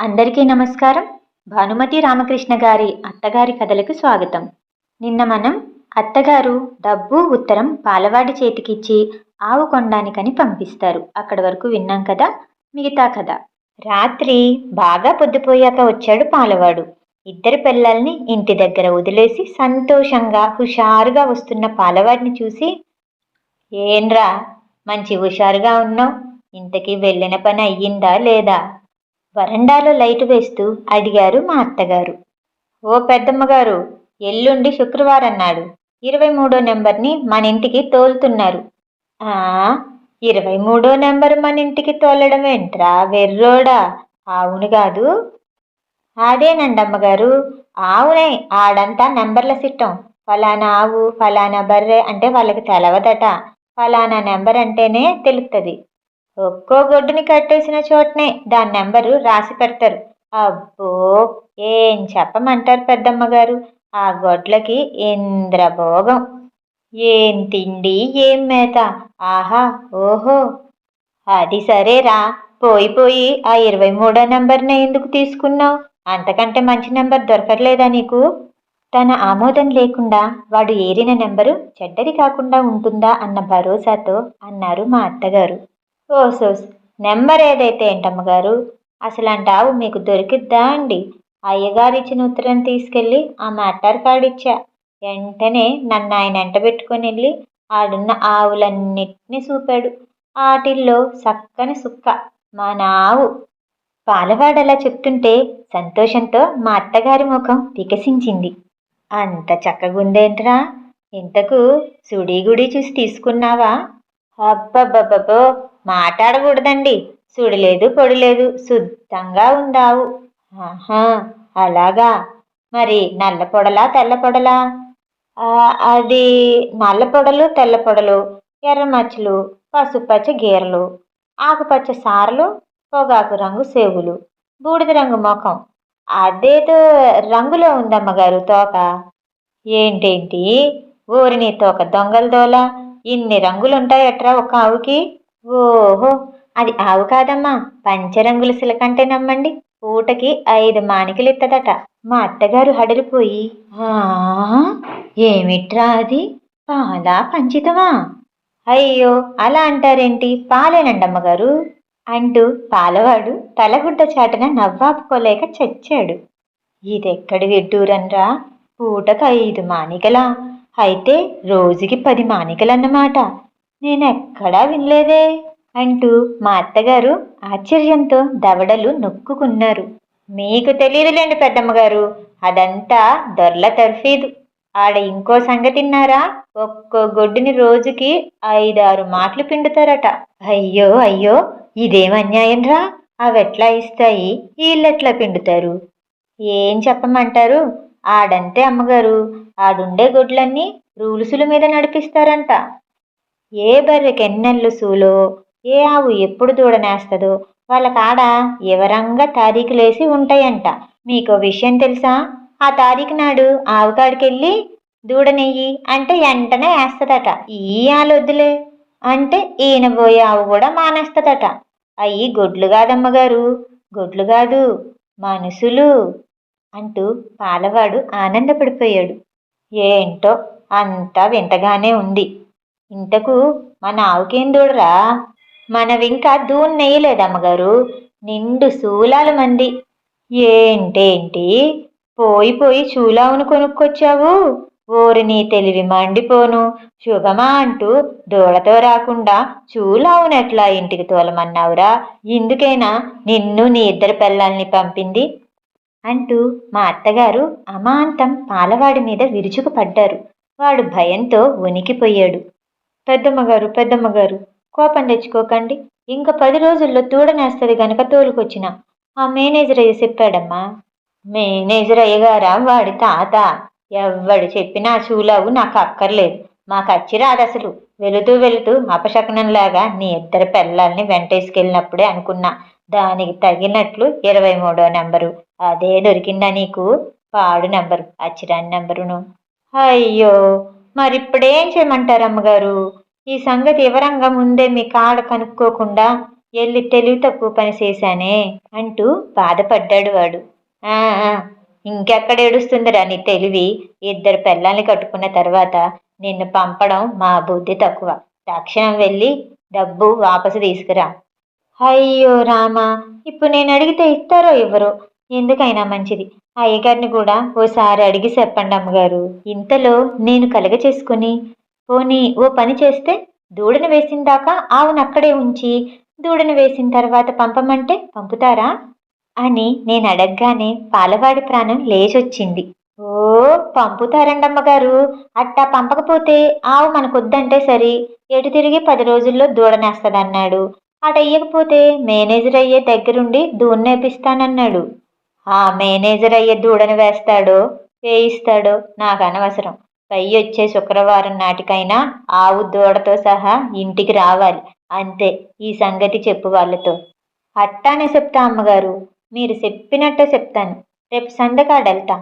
అందరికీ నమస్కారం. భానుమతి రామకృష్ణ గారి అత్తగారి కథలకు స్వాగతం. నిన్న మనం అత్తగారు డబ్బు ఉత్తరం పాలవాడి చేతికిచ్చి ఆవు కొండానికని పంపిస్తారు. అక్కడి వరకు విన్నాం కదా మిగతా కథ. రాత్రి బాగా పొద్దుపోయాక వచ్చాడు పాలవాడు. ఇద్దరు పిల్లల్ని ఇంటి దగ్గర వదిలేసి సంతోషంగా హుషారుగా వస్తున్న పాలవాడిని చూసి ఏంరా మంచి హుషారుగా ఉన్నావు? ఇంతకీ వెళ్ళిన పని అయ్యిందా లేదా? వరండాలో లైట్ వేస్తూ అడిగారు మా అత్తగారు. ఓ పెద్దమ్మగారు ఎల్లుండి శుక్రవారం నాడు ఇరవై మూడో నెంబర్ని మన ఇంటికి తోలుతున్నారు. ఆ ఇరవై మూడో నెంబర్ మన ఇంటికి తోలడం ఏంట్రా వెర్రోడా? ఆవును కాదు. అదేనండి అమ్మగారు ఆవునే ఆడంతా నెంబర్ల సిట్టం. ఫలానా ఆవు ఫలానా బర్రె అంటే వాళ్ళకి తెలవదట. ఫలానా నెంబర్ అంటేనే తెలుస్తుంది ఒక్కో గొడ్డుని కట్టేసిన చోటనే దాని నెంబరు రాసి పెడతారు. అబ్బో ఏం చెప్పమంటారు పెద్దమ్మ గారు ఆ గొడ్లకి ఇంద్రభోగం. ఏం తిండి ఏం మేత? ఆహా ఓహో. అది సరేరా పోయి పోయి ఆ ఇరవై మూడో నెంబర్ని ఎందుకు తీసుకున్నావు? అంతకంటే మంచి నెంబర్ దొరకట్లేదా నీకు? తన ఆమోదం లేకుండా వాడు ఏరిన నెంబరు చెడ్డది కాకుండా ఉంటుందా అన్న భరోసాతో అన్నారు మా అత్తగారు. ఓసోస్ నెంబర్ ఏదైతే ఏంటమ్మగారు? అసలంటి ఆవు మీకు దొరికిద్దా అండి? అయ్యగారు ఇచ్చిన ఉత్తరం తీసుకెళ్ళి ఆ మ్యాటర్ కార్డు ఇచ్చా వెంటనే నన్ను ఆయన ఎంట పెట్టుకొని వెళ్ళి ఆడున్న ఆవులన్నిటినీ చూపాడు ఆటిల్లో చక్కని సుక్క మా నావు పాలవాడలా చెప్తుంటే సంతోషంతో మా అత్తగారి ముఖం వికసించింది. అంత చక్కగుందేంట్రా? ఇంతకు సుడిగుడి చూసి తీసుకున్నావా? అబ్బబ్బబ్బబ్బో మాట్లాడకూడదండి. చూడలేదు పొడలేదు శుద్ధంగా ఉందావు ఆహా అలాగా? మరి నల్ల పొడలా తెల్ల పొడలా? అది నల్ల పొడలు తెల్ల పొడలు ఎర్ర మచ్చలు పసుపచ్చ గీరలు ఆకుపచ్చ సారలు పొగాకు రంగు సేవులు బూడిద రంగు ముఖం. అదేదో రంగులో ఉందమ్మగారు తోక. ఏంటేంటి? ఊరిని తోక దొంగల దోల? ఇన్ని రంగులుంటాయట్రా ఒక ఆవుకి? ఓహో అది ఆవు కాదమ్మా. పంచరంగుల సిలకంటే నమ్మండి. పూటకి ఐదు మానికలు ఇత్తదట మా అత్తగారు హడలిపోయి "ఆ, ఏమిట్రా అది? పాలా పంచితమా? అయ్యో అలా అంటారేంటి? పాలేనండి అమ్మగారు అంటూ పాలవాడు తలగుడ్డ చాటన నవ్వాపుకోలేక చచ్చాడు. ఇదెక్కడి విడ్డూరన్రా పూటకు ఐదు మానికలా అయితే రోజుకి పది మానికలన్నమాట. నేనెక్కడా వినలేదే అంటూ మా అత్తగారు ఆశ్చర్యంతో దవడలు నొక్కుకున్నారు. మీకు తెలియదులేండి పెద్దమ్మగారు అదంతా దొర్ల తర్ఫీదు. ఆడ ఇంకో సంగతిన్నారా ఒక్కో గొడ్డుని రోజుకి ఐదారు మాటలు పిండుతారట. అయ్యో అయ్యో ఇదేం అన్యాయం రా? అవెట్లా ఇస్తాయి? వీళ్ళెట్లా పిండుతారు? ఏం చెప్పమంటారు? ఆడంతే అమ్మగారు. ఆడుండే గొడ్లన్నీ రూలుసుల మీద నడిపిస్తారంట. ఏ బర్రెకి ఎన్నెళ్ళు సూలో ఏ ఆవు ఎప్పుడు దూడనేస్తుందో వాళ్ళ కాడ వివరంగా తారీఖులేసి ఉంటాయంట. మీకో విషయం తెలుసా? ఆ తారీఖు నాడు ఆవు కాడికెళ్ళి దూడనెయ్యి అంటే వెంటనే వేస్తుందట ఈ ఆలొద్దులే. అంటే ఈయనబోయే ఆవు కూడా మానేస్తుందట. అయ్యి గొడ్లు కాదమ్మగారు. గొడ్లు కాదు. మనుషులు. అంటూ పాలవాడు ఆనందపడిపోయాడు. ఏంటో అంతా వింతగానే ఉంది. ఇంతకు మన ఆవుకేం దూడరా? మనవింకా దూన్నెయ్యలేదమ్మగారు నిండు శూలాల మంది. ఏంటేంటి? పోయి పోయి చూలావును కొనుక్కొచ్చావు. ఓరి నీ తెలివి మండిపోను. శుభమా అంటూ దూడతో రాకుండా చూలావునెట్లా ఇంటికి తోలమన్నావురా? ఇందుకైనా నిన్ను నీ ఇద్దరు పిల్లల్ని పంపింది? అంటూ మా అత్తగారు అమాంతం పాలవాడి మీద విరుచుకుపడ్డారు. వాడు భయంతో వణికిపోయాడు. పెద్దమ్మగారు పెద్దమ్మగారు కోపం తెచ్చుకోకండి. ఇంకా పది రోజుల్లో తూడనేస్తుంది గనక తోలుకొచ్చిన. ఆ మేనేజర్ అయ్య చెప్పాడమ్మా మేనేజర్ అయ్యగారా వాడి తాత ఎవ్వడు చెప్పినా చూలావు నాకు అక్కర్లేదు. మాకు అచ్చి రాదు అసలు. వెళుతూ వెళుతూ అపశకనంలాగా నీ ఇద్దరు పిల్లల్ని వెంటేసుకెళ్ళినప్పుడే అనుకున్నా. దానికి తగినట్లు ఇరవై మూడో నెంబరు. అదే దొరికిందా నీకు? పాడు నెంబరు అచ్చిరాని నెంబరును. అయ్యో! మరిప్పుడేం చేయమంటారు అమ్మగారు? ఈ సంగతి వివరంగా ముందే మీ కాడ కనుక్కోకుండా ఎల్లి తెలివి తక్కువ పని చేశానే అంటూ బాధపడ్డాడు వాడు. ఇంకెక్కడ ఏడుస్తుందిరా నీ తెలివి? ఇద్దరు పిల్లల్ని కట్టుకున్న తర్వాత నిన్ను పంపడం మా బుద్ధి తక్కువ. తక్షణం వెళ్ళి డబ్బు వాపసు తీసుకురా. అయ్యో రామా ఇప్పుడు నేను అడిగితే ఇస్తారో ఇవ్వరో ఎందుకైనా మంచిది. అయ్యగారిని కూడా ఓసారి అడిగి చెప్పండి అమ్మగారు. ఇంతలో నేను కలగ చేసుకుని పోనీ ఓ పని చేస్తే దూడను వేసిన దాకా ఆవును అక్కడే ఉంచి దూడను వేసిన తర్వాత పంపమంటే పంపుతారా? అని నేను అడగగానే పాలవాడి ప్రాణం లేచొచ్చింది. ఓ పంపుతారండి అమ్మగారు. అట్టా పంపకపోతే ఆవు మనకొద్దంటే సరి. ఎటు తిరిగి పది రోజుల్లో దూడనేస్తదన్నాడు. అటయ్యకపోతే మేనేజర్ అయ్యే దగ్గరుండి దూడనేపిస్తానన్నాడు ఆ మేనేజర్ అయ్యే దూడను వేస్తాడో వేయిస్తాడో నాకు అనవసరం. పై వచ్చే శుక్రవారం నాటికైనా ఆవు దూడతో సహా ఇంటికి రావాలి. అంతే ఈ సంగతి చెప్పు వాళ్ళతో. అట్టానే చెప్తా అమ్మగారు. మీరు చెప్పినట్టే చెప్తాను. రేపు సందకాడెళ్తా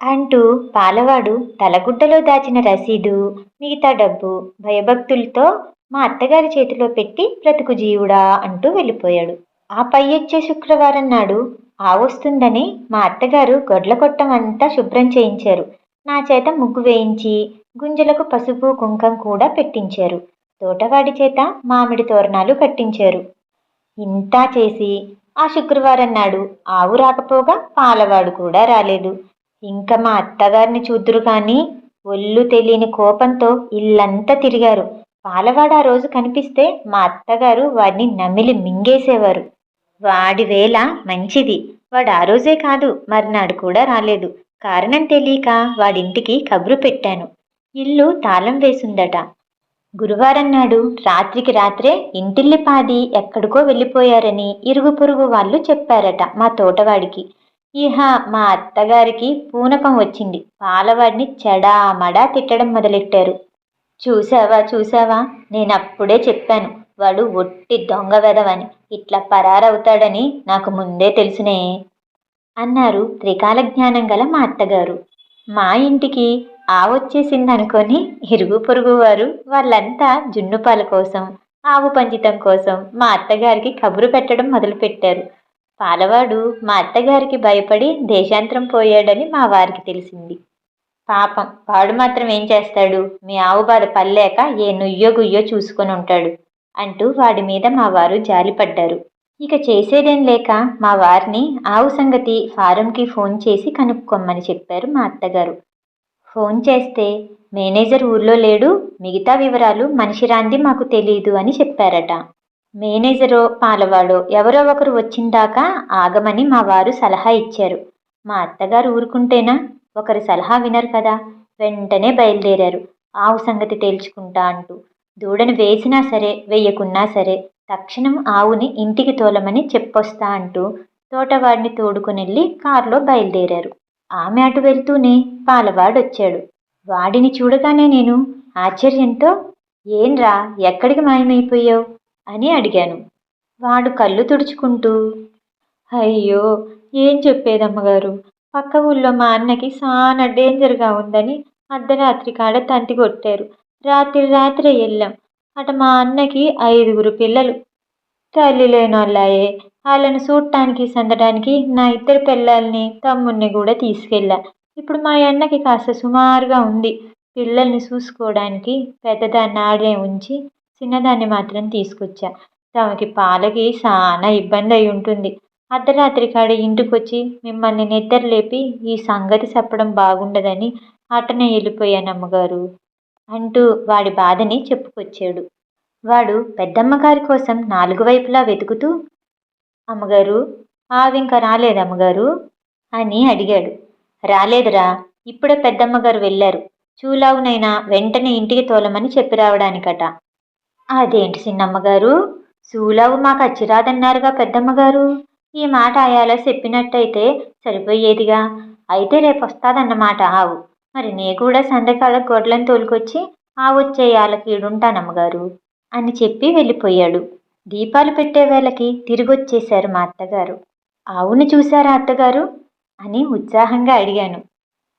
అంటూ పాలవాడు తలగుడ్డలో దాచిన రసీదు మిగతా డబ్బు భయభక్తులతో మా అత్తగారి చేతిలో పెట్టి బ్రతుకు జీవుడా అంటూ వెళ్ళిపోయాడు. ఆ పై వచ్చే శుక్రవారం నాడు ఆవొస్తుందని మా అత్తగారు గొడ్ల కొట్టం అంతా శుభ్రం చేయించారు. నా చేత ముగ్గు వేయించి గుంజలకు పసుపు కుంకం కూడా పెట్టించారు. తోటవాడి చేత మామిడి తోరణాలు కట్టించారు. ఇంతా చేసి ఆ శుక్రవారం నాడు ఆవు రాకపోగా పాలవాడు కూడా రాలేదు. ఇంకా మా అత్తగారిని చూద్దురు కానీ ఒళ్ళు తెలియని కోపంతో ఇల్లంతా తిరిగారు. పాలవాడు ఆ రోజు కనిపిస్తే మా అత్తగారు వాడిని నమిలి మింగేసేవారు. వాడి వేళ మంచిది. వాడు ఆ రోజే కాదు మర్నాడు కూడా రాలేదు. కారణం తెలియక వాడింటికి కబురు పెట్టాను. ఇల్లు తాళం వేసుందట. గురువారం నాడు రాత్రికి రాత్రే ఇంటిల్లి పాది ఎక్కడికో వెళ్ళిపోయారని ఇరుగు పొరుగు వాళ్ళు చెప్పారట మా తోటవాడికి. ఇహ మా అత్తగారికి పూనకం వచ్చింది. పాలవాడిని చెడామడా తిట్టడం మొదలెట్టారు. చూసావా చూసావా? నేను అప్పుడే చెప్పాను వాడు ఒట్టి దొంగ వెదవని ఇట్లా పరారవుతాడని నాకు ముందే తెలుసునే. అన్నారు త్రికాల జ్ఞానం గల మా అత్తగారు. మా ఇంటికి ఆవొచ్చేసిందనుకొని ఇరుగు పొరుగు వారు వాళ్ళంతా జున్నుపాల కోసం ఆవు పంచితం కోసం మా అత్తగారికి కబురు పెట్టడం మొదలుపెట్టారు. పాలవాడు మా అత్తగారికి భయపడి దేశాంతరం పోయాడని మా వారికి తెలిసింది. పాపం. వాడు మాత్రం ఏం చేస్తాడు? మీ ఆవు బాధ పల్లేక ఏ నుయ్యో గుయ్యో చూసుకొని ఉంటాడు అంటూ వాడి మీద మా వారు జాలిపడ్డారు ఇక చేసేదేం లేక మా వారిని ఆవు సంగతి ఫారంకి ఫోన్ చేసి కనుక్కోమని చెప్పారు మా అత్తగారు. ఫోన్ చేస్తే మేనేజర్ ఊర్లో లేడు మిగతా వివరాలు మనిషి రాంది మాకు తెలియదు అని చెప్పారట. మేనేజరో పాలవాడో ఎవరో ఒకరు వచ్చిందాకా ఆగమని మా వారు సలహా ఇచ్చారు. మా అత్తగారు ఊరుకుంటేనా? ఒకరి సలహా వినరు కదా. వెంటనే బయలుదేరారు. ఆవు సంగతి తేల్చుకుంటా అంటూ. దూడను వేసినా సరే వెయ్యకున్నా సరే తక్షణం ఆవుని ఇంటికి తోలమని చెప్పొస్తా అంటూ తోటవాడిని తోడుకునెళ్ళి కారులో బయలుదేరారు. ఆమె అటు వెళ్తూనే పాలవాడొచ్చాడు వాడిని చూడగానే నేను ఆశ్చర్యంతో ఏంరా ఎక్కడికి మాయమైపోయావు? అని అడిగాను. వాడు కళ్ళు తుడుచుకుంటూ అయ్యో ఏం చెప్పేదమ్మగారు? పక్క ఊళ్ళో మా అన్నకి చాలా డేంజర్గా ఉందని అర్ధరాత్రి కాడ తంతి కొట్టారు. రాత్రి రాత్రి వెళ్ళాం అట మా అన్నకి ఐదుగురు పిల్లలు. తల్లి లేనోళ్ళాయే. వాళ్ళని చూడటానికి సందడానికి నా ఇద్దరు పిల్లల్ని తమ్ముడిని కూడా తీసుకెళ్ళా. ఇప్పుడు మా అన్నకి కాస్త సుమారుగా ఉంది. పిల్లల్ని చూసుకోవడానికి పెద్దదాన్ని ఆడే ఉంచి చిన్నదాన్ని మాత్రం తీసుకొచ్చా. తమకి పాలకి చాలా ఇబ్బంది అయి ఉంటుంది. అర్ధరాత్రి కాడ ఇంటికొచ్చి మిమ్మల్ని నిద్ర లేపి ఈ సంగతి చెప్పడం బాగుండదని అటనే వెళ్ళిపోయాను అమ్మగారు అంటూ వాడి బాధని చెప్పుకొచ్చాడు. వాడు పెద్దమ్మగారి కోసం నాలుగు వైపులా వెతుకుతూ అమ్మగారు ఆవింక రాలేదమ్మగారు? రాలేదు అమ్మగారు అని అడిగాడు. రాలేదురా ఇప్పుడే పెద్దమ్మగారు వెళ్ళారు. చూలావునైనా వెంటనే ఇంటికి తోలమని చెప్పి రావడానికట. అదేంటి చిన్నమ్మగారు? సూలావు మాకు అచ్చిరాదన్నారుగా పెద్దమ్మగారు. ఈ మాట అయాలో చెప్పినట్టయితే సరిపోయేదిగా. అయితే రేపు వస్తాదన్నమాట ఆవు. మరి నే కూడా సందకాల గొడ్లను తోలుకొచ్చి ఆవు వచ్చే ఆలకి ఈడుంటానమ్మగారు అని చెప్పి వెళ్ళిపోయాడు. దీపాలు పెట్టే వేళకి తిరిగొచ్చేశారు మా అత్తగారు. ఆవుని చూశారా అత్తగారు? అని ఉత్సాహంగా అడిగాను.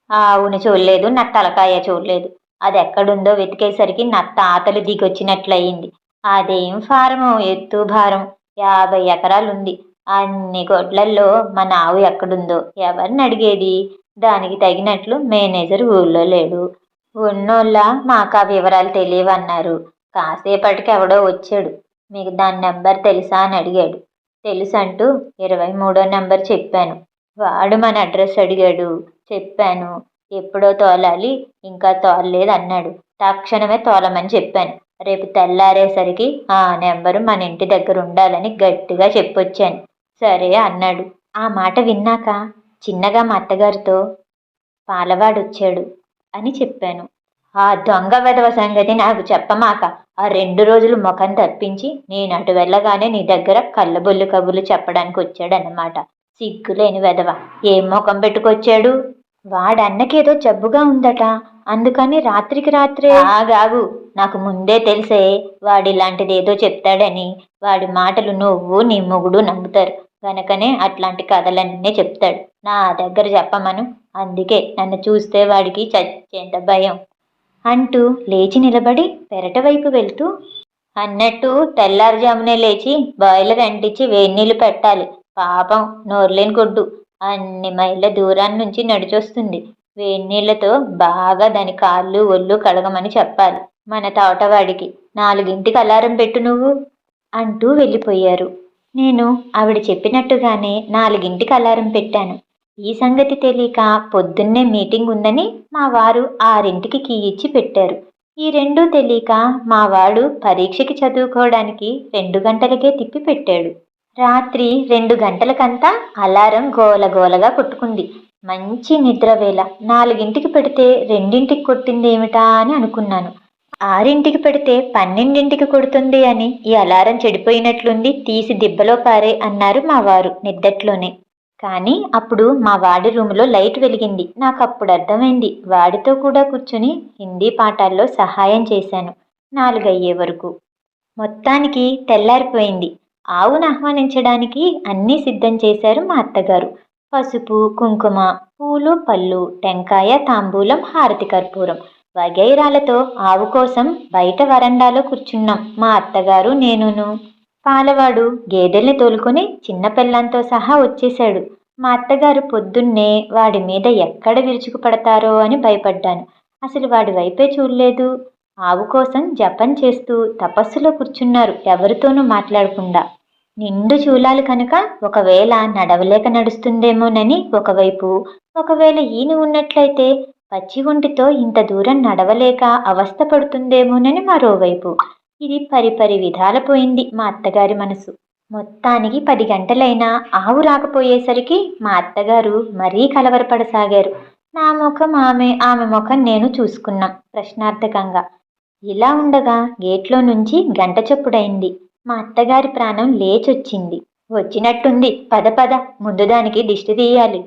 ఆవును ఆవుని చూడలేదు నా తలకాయ చూడలేదు. అది ఎక్కడుందో వెతికేసరికి నా తాతలు దిగొచ్చినట్లయింది. అదేం ఫారమో ఎత్తు భారం. యాభై ఎకరాలుంది. అన్ని గొడ్లల్లో మన ఆవు ఎక్కడుందో? ఎవరిని అడిగేది? దానికి తగినట్లు మేనేజర్ ఊళ్ళో లేడు. ఉన్నోళ్ళ మాకు ఆ వివరాలు తెలియవన్నారు. కాసేపటికి ఎవడో వచ్చాడు. మీకు దాని నెంబర్ తెలుసా అని అడిగాడు. తెలుసంటూ ఇరవై మూడో నెంబర్ చెప్పాను. వాడు మన అడ్రస్ అడిగాడు. చెప్పాను. ఎప్పుడో తోలాలి ఇంకా తోలలేదు అన్నాడు తక్షణమే తోలమని చెప్పాను. రేపు తెల్లారేసరికి ఆ నెంబరు మన ఇంటి దగ్గర ఉండాలని గట్టిగా చెప్పొచ్చాను. సరే అన్నాడు. ఆ మాట విన్నాక చిన్నగా మా అత్తగారితో పాలవాడొచ్చాడు అని చెప్పాను. ఆ దొంగ వెధవ సంగతి నాకు చెప్పమాక ఆ రెండు రోజులు ముఖం తప్పించి నేను అటు వెళ్ళగానే నీ దగ్గర కళ్ళబొల్లు కబుర్లు చెప్పడానికి వచ్చాడన్నమాట సిగ్గులేని వెధవ ఏం ముఖం పెట్టుకొచ్చాడు? వాడన్నకేదో జబ్బుగా ఉందట అందుకని రాత్రికి రాత్రే ఆగాగు నాకు ముందే తెలిసే వాడిలాంటిది ఏదో చెప్తాడని వాడి మాటలు నువ్వు నీ మొగుడు నమ్ముతారు. గనకనే అట్లాంటి కథలన్నీ చెప్తాడు. నా దగ్గర చెప్పమను. అందుకే నన్ను చూస్తే వాడికి చచ్చేంత భయం. అంటూ లేచి నిలబడి పెరట వైపు వెళ్తూ అన్నట్టు తెల్లారుజామునే లేచి బాయిలర్ అంటించి వేడి నీళ్ళు పెట్టాలి. పాపం నోర్లేని గొడ్డు. అన్ని మైళ్ళ దూరాన్ని నుంచి నడిచొస్తుంది. వేడి నీళ్ళతో బాగా దాని కాళ్ళు ఒళ్ళు కడగమని చెప్పాలి. మన తోటవాడికి. నాలుగింటికి అలారం పెట్టు నువ్వు. అంటూ వెళ్ళిపోయారు. నేను ఆవిడ చెప్పినట్టుగానే నాలుగింటికి అలారం పెట్టాను. ఈ సంగతి తెలియక పొద్దున్నే మీటింగ్ ఉందని మా వారు ఆరింటికి కీ ఇచ్చి పెట్టారు. ఈ రెండూ తెలియక మా వాడు పరీక్షకి చదువుకోవడానికి రెండు గంటలకే తిప్పి పెట్టాడు. రాత్రి రెండు గంటలకంతా అలారం గోలగోలగా కొట్టుకుంది. మంచి నిద్ర వేళ నాలుగింటికి పెడితే రెండింటికి కొట్టిందేమిటా అని అనుకున్నాను. ఆరింటికి పెడితే పన్నెండింటికి కొడుతుంది అని ఈ అలారం చెడిపోయినట్లుంది తీసి దిబ్బలో పారే అన్నారు మా వారు నిద్దట్లోనే. కానీ అప్పుడు మా వాడి రూములో లైట్ వెలిగింది. నాకు అప్పుడు అర్థమైంది. వాడితో కూడా కూర్చుని హిందీ పాఠాల్లో సహాయం చేశాను. నాలుగయ్యే వరకు. మొత్తానికి తెల్లారిపోయింది. ఆవును ఆహ్వానించడానికి అన్నీ సిద్ధం చేశారు మా అత్తగారు. పసుపు కుంకుమ పూలు పళ్ళు టెంకాయ తాంబూలం హారతి కర్పూరం. వగైరాలతో ఆవు కోసం బయట వరండాలో కూర్చున్నాం. మా అత్తగారు నేనును. పాలవాడు గేదెల్ని తోలుకొని చిన్న పిల్లంతో సహా వచ్చేశాడు. మా అత్తగారు పొద్దున్నే వాడి మీద ఎక్కడ విరుచుకు పడతారో అని భయపడ్డాను. అసలు వాడి వైపే చూడలేదు. ఆవు కోసం జపం చేస్తూ తపస్సులో కూర్చున్నారు ఎవరితోనూ మాట్లాడకుండా. నిండు చూలాలు కనుక ఒకవేళ నడవలేక నడుస్తుందేమోనని ఒకవైపు ఒకవేళ ఈయన ఉన్నట్లయితే పచ్చి ఒంటితో ఇంత దూరం నడవలేక అవస్థ పడుతుందేమోనని మరోవైపు. ఇది పరిపరి విధాల పోయింది మా అత్తగారి మనసు. మొత్తానికి పది గంటలైనా ఆవు రాకపోయేసరికి మా అత్తగారు మరీ కలవరపడసాగారు. నా ముఖం ఆమె ఆమె ముఖం నేను చూసుకున్నాం ప్రశ్నార్థకంగా. ఇలా ఉండగా గేట్లో నుంచి గంట చొప్పుడైంది. మా అత్తగారి ప్రాణం లేచొచ్చింది. వచ్చినట్టుంది. పద పద. ముందు దానికి దిష్టి తీయాలి.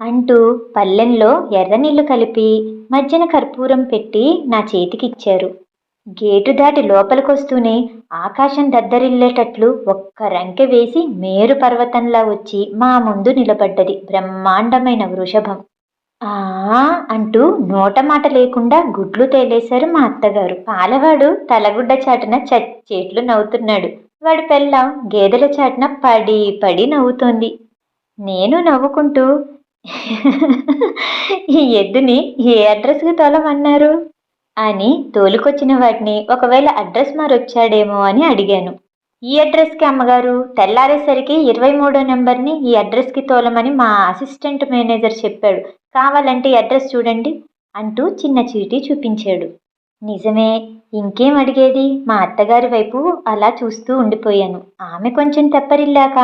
అంటూ పల్లెంలో ఎర్రనీళ్ళు కలిపి మధ్యన కర్పూరం పెట్టి నా చేతికిచ్చారు. గేటు దాటి లోపలికొస్తూనే ఆకాశం దద్దరిల్లేటట్లు ఒక్క రంకె వేసి మేరు పర్వతంలా వచ్చి మా ముందు నిలబడ్డది బ్రహ్మాండమైన వృషభం. ఆ అంటూ నోట మాట లేకుండా గుడ్లు తేలేశారు మా అత్తగారు. పాలవాడు తలగుడ్డ చాటున చచ్చేట్లు నవ్వుతున్నాడు. వాడి పెళ్ళం గేదెల చాటున పడి పడి నవ్వుతోంది. నేను నవ్వుకుంటూ ఈ ఎద్దుని ఏ అడ్రస్కి తోలమన్నారు? అని తోలుకొచ్చిన వాటిని ఒకవేళ అడ్రస్ మారొచ్చాడేమో అని అడిగాను. ఈ అడ్రస్కి అమ్మగారు తెల్లారేసరికి ఇరవై మూడో నెంబర్ని ఈ అడ్రస్కి తోలమని మా అసిస్టెంట్ మేనేజర్ చెప్పాడు. కావాలంటే ఈ అడ్రస్ చూడండి అంటూ చిన్న చీటీ చూపించాడు. నిజమే ఇంకేం అడిగేది? మా అత్తగారి వైపు అలా చూస్తూ ఉండిపోయాను. ఆమె కొంచెం తెప్పరిల్లాక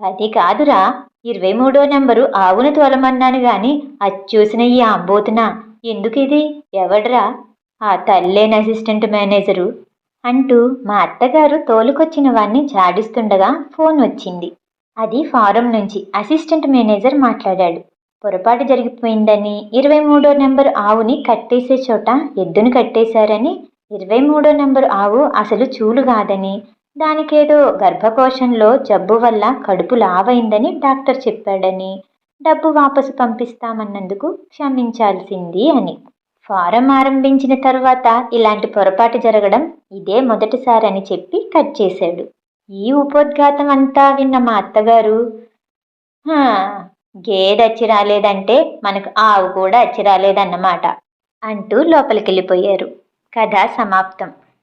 అది కాదురా ఇరవై మూడో నెంబరు ఆవును తోలమన్నాను గాని అది చూసిన ఈ అంబోతున ఎందుకు ఇది ఎవడ్రా? ఆ తల్లేని అసిస్టెంట్ మేనేజరు అంటూ మా అత్తగారు తోలుకొచ్చిన వాణ్ణి జాడిస్తుండగా ఫోన్ వచ్చింది. అది ఫారం నుంచి అసిస్టెంట్ మేనేజర్ మాట్లాడాడు. పొరపాటు జరిగిపోయిందని ఇరవై మూడో నెంబరు ఆవుని కట్టేసే చోట ఎద్దును కట్టేశారని ఇరవై మూడో నెంబరు ఆవు అసలు చూలు కాదని దానికేదో గర్భకోశంలో జబ్బు వల్ల కడుపు లావైందని డాక్టర్ చెప్పాడని. డబ్బు వాపసు పంపిస్తామన్నందుకు క్షమించాల్సింది అని. ఫారం ఆరంభించిన తర్వాత ఇలాంటి పొరపాటు జరగడం ఇదే మొదటిసారని చెప్పి కట్ చేశాడు. ఈ ఉపోద్ఘాతం అంతా విన్న మా అత్తగారు గేదె అచ్చి రాలేదంటే మనకు ఆవు కూడా అచ్చి రాలేదన్నమాట అంటూ లోపలికెళ్ళిపోయారు. కథ సమాప్తం.